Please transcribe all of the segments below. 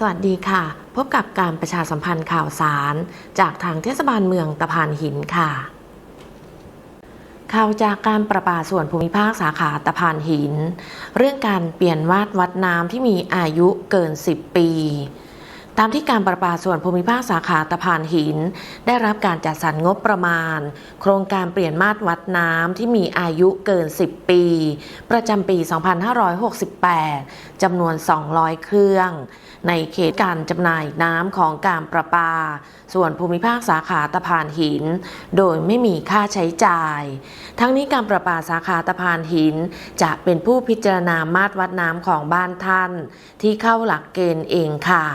สวัสดีค่ะ พบกับการประชาสัมพันธ์ข่าวสาร จากทางเทศบาลเมืองตะพานหินค่ะ ข่าวจากการประปาส่วนภูมิภาคสาขาตะพานหิน เรื่องการเปลี่ยนวาดวัดน้ำที่มีอายุเกิน 10 ปี ตามที่การประปาส่วนภูมิภาคสาขาตะพานหิน ได้รับการจัดสรรงบประมาณ โครงการเปลี่ยนมาตรวัดน้ำที่มีอายุเกิน 10 ปี ประจำปี 2568จำนวน 200 เครื่อง ในเขตการจำหน่ายน้ำของการประปา ส่วนภูมิภาคสาขาตะพานหิน โดยไม่มีค่าใช้จ่าย ทั้งนี้การประปาสาขาตะพานหิน จะเป็นผู้พิจารณามาตรวัดน้ำของบ้านท่าน ที่เข้าหลักเกณฑ์เองค่ะ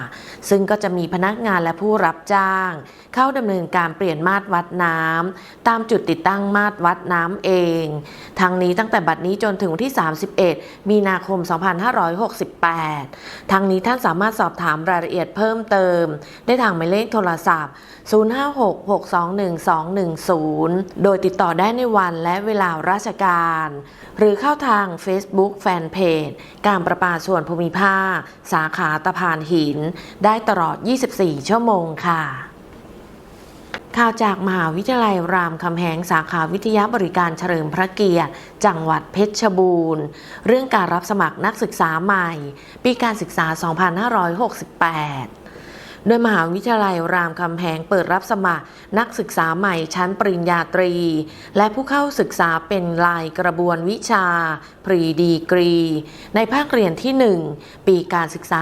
ซึ่งก็จะมีพนักงานและผู้รับจ้าง เข้าดำเนินการเปลี่ยนมาตรวัดน้ำตามจุดติดตั้งมาตรวัดน้ำเอง ทั้งนี้ตั้งแต่บัดนี้จนถึงวันที่ 31 มีนาคม 2568 ทั้งนี้ท่านสามารถสอบถามรายละเอียดเพิ่มเติม ได้ทางหมายเลขโทรศัพท์ 056-621-210 โดยติดต่อได้ในวันและเวลาราชการ หรือเข้าทาง Facebook Fanpage การประปาส่วนภูมิภาค สาขาตะพานหิน ได้ตลอด 24 ชั่วโมงค่ะ ข่าวจากมหาวิทยาลัยรามคำแหงสาขาวิทยาบริการเฉลิมพระเกียรติ จังหวัดเพชรบูรณ์ เรื่องการรับสมัครนักศึกษาใหม่ ปีการศึกษา 2568โดยมหาวิทยาลัยรามคำแหงเปิดรับสมัคร นักศึกษาใหม่ชั้นปริญญาตรี และผู้เข้าศึกษาเป็นลายกระบวนวิชา ปรีดีกรี ในภาคเรียนที่ 1 ปีการศึกษา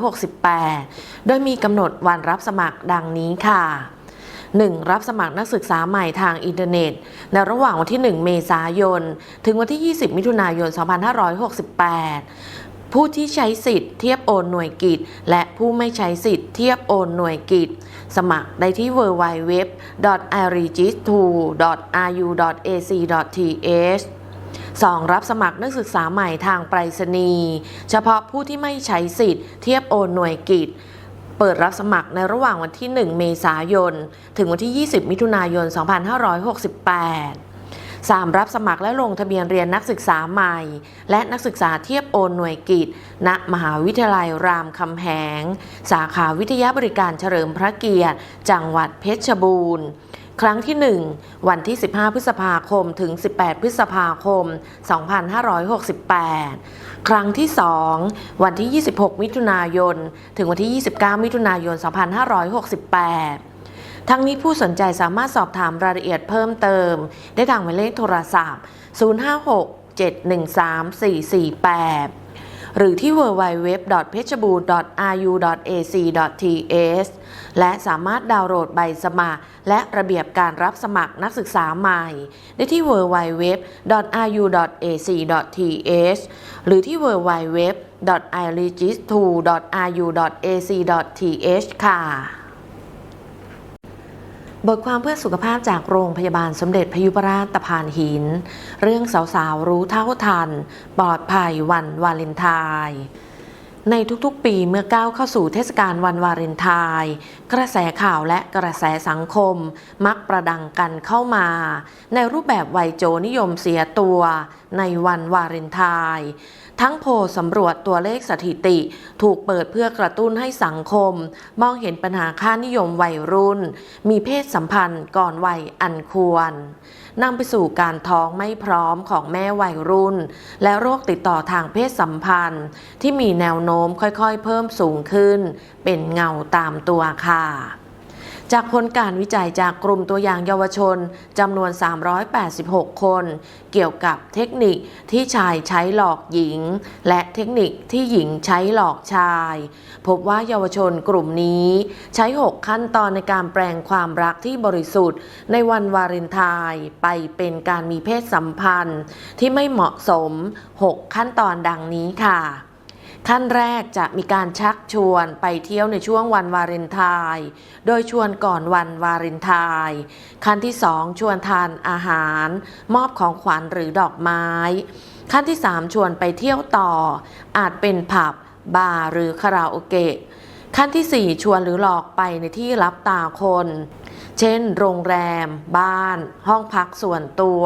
2568 โดยมีกำหนดวันรับสมัครดังนี้ค่ะ 1. รับสมัครนักศึกษาใหม่ทางอินเทอร์เน็ต ในระหว่างวันที่ 1 เมษายน ถึงวันที่ 20 มิถุนายน 2568ผู้ที่ใช้สิทธิ์เทียบโอนหน่วยกิจ และผู้ไม่ใช้สิทธิ์เทียบโอนหน่วยกิจ สมัครได้ที่ www.iregis2.ru.ac.th 2. รับสมัครนักศึกษาใหม่ทางไปรษณีย์เฉพาะผู้ที่ไม่ใช้สิทธิ์เทียบโอนหน่วยกิจ เปิดรับสมัครในระหว่างวันที่ 1 เมษายน ถึงวันที่ 20 มิถุนายน 2568 3. รับสมัครและลงทะเบียนเรียนนักศึกษาใหม่ และนักศึกษาเทียบโอนหน่วยกิจ ณ มหาวิทยาลัยรามคำแหง สาขาวิทยาบริการเฉลิมพระเกียรติ จังหวัดเพชรบูรณ์ ครั้งที่ 1 วันที่ 15 พฤษภาคม ถึง 18 พฤษภาคม 2568 ครั้งที่ 2 วันที่ 26 มิถุนายน ถึงวันที่ 29 มิถุนายน 2568ทั้งนี้ผู้สนใจสามารถสอบถามรายละเอียดเพิ่มเติม ได้ทางหมายเลขโทรศัพท์ 056-713-448 หรือที่ www.pech บูรณ์ .ru.ac.th และสามารถดาวน์โหลดใบสมัคร และระเบียบการรับสมัครนักศึกษาใหม่ ได้ที่ www.ru.ac.th หรือที่ www.iregis2.ru.ac.th ค่ะ บทความเพื่อสุขภาพจากโรงพยาบาลสมเด็จพยุพราชตะพานหิน เรื่องสาวๆ รู้เท่าทัน ปลอดภัยวันวาเลนไทน์ ในทุกๆ ปีเมื่อก้าวเข้าสู่เทศกาลวันวาเลนไทน์กระแสข่าวและกระแสสังคม มักประดังกันเข้ามา ในรูปแบบวัยโจนิยมเสียตัวในวันวาเลนไทน์ทั้งโพลสำรวจตัวเลขสถิติ ถูกเปิดเพื่อกระตุ้นให้สังคม มองเห็นปัญหาค่านิยมวัยรุ่น มีเพศสัมพันธ์ก่อนวัยอันควร นำไปสู่การท้องไม่พร้อมของแม่วัยรุ่น และโรคติดต่อทางเพศสัมพันธ์ ที่มีแนวโน้มค่อยๆ เพิ่มสูงขึ้น เป็นเงาตามตัวค่ะ จากผลการวิจัยจากกลุ่มตัวอย่างเยาวชนจำนวน 386 คน เกี่ยวกับเทคนิคที่ชายใช้หลอกหญิง และเทคนิคที่หญิงใช้หลอกชาย พบว่าเยาวชนกลุ่มนี้ใช้ 6 ขั้นตอนในการแปลงความรักที่บริสุทธิ์ ในวันวาเลนไทน์ไปเป็นการมีเพศสัมพันธ์ที่ไม่เหมาะสม 6 ขั้นตอนดังนี้ค่ะ ขั้นแรกจะมีการชักชวนไปเที่ยวในช่วงวันวาเลนไทน์โดยชวนก่อนวันวาเลนไทน์ขั้นที่สองชวนทานอาหาร มอบของขวัญหรือดอกไม้ ขั้นที่สามชวนไปเที่ยวต่อ อาจเป็นผับบาร์หรือคาราโอเกะขั้นที่สี่ชวนหรือหลอกไปในที่รับตาคน เช่น โรงแรม บ้าน ห้องพักส่วนตัว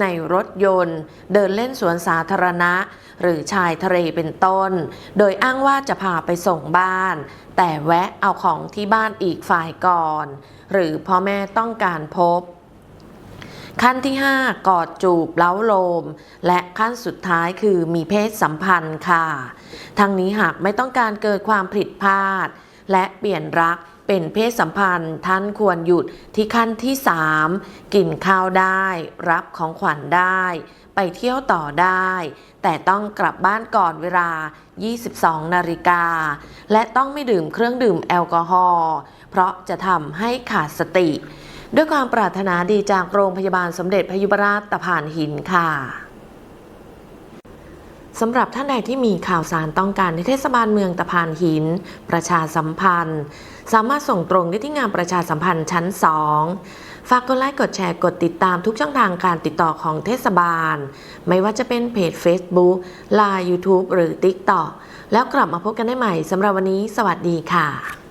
ในรถยนต์ เดินเล่นสวนสาธารณะ หรือชายทะเลเป็นต้น โดยอ้างว่าจะพาไปส่งบ้าน แต่แวะเอาของที่บ้านอีกฝ่ายก่อน หรือพ่อแม่ต้องการพบ ขั้นที่ 5 กอดจูบเล้าโลม และขั้นสุดท้ายคือมีเพศสัมพันธ์ค่ะ ทั้งนี้หากไม่ต้องการเกิดความผิดพลาด และเปลี่ยนรัก เป็นเพศสัมพันธ์ท่านควรหยุดที่ขั้นที่ 3 กินข้าวได้ รับของขวัญได้ ไปเที่ยวต่อได้ แต่ต้องกลับบ้านก่อนเวลา 22 นาฬิกา และต้องไม่ดื่มเครื่องดื่มแอลกอฮอล์เพราะจะทำให้ขาดสติ ด้วยความปรารถนาดีจากโรงพยาบาลสมเด็จพยุพราชตะพานหินค่ะ สำหรับท่านใดที่มีข่าวสารต้องการในเทศบาลเมืองตะพานหิน ประชาสัมพันธ์ สามารถส่งตรงได้ที่งานประชาสัมพันธ์ชั้น 2 ฝากกดไลค์กดแชร์กดติดตามทุกช่องทางการติดต่อของเทศบาล ไม่ว่าจะเป็นเพจ Facebook Line YouTube หรือ TikTok แล้วกลับมาพบกันได้ใหม่สำหรับวันนี้ สวัสดีค่ะ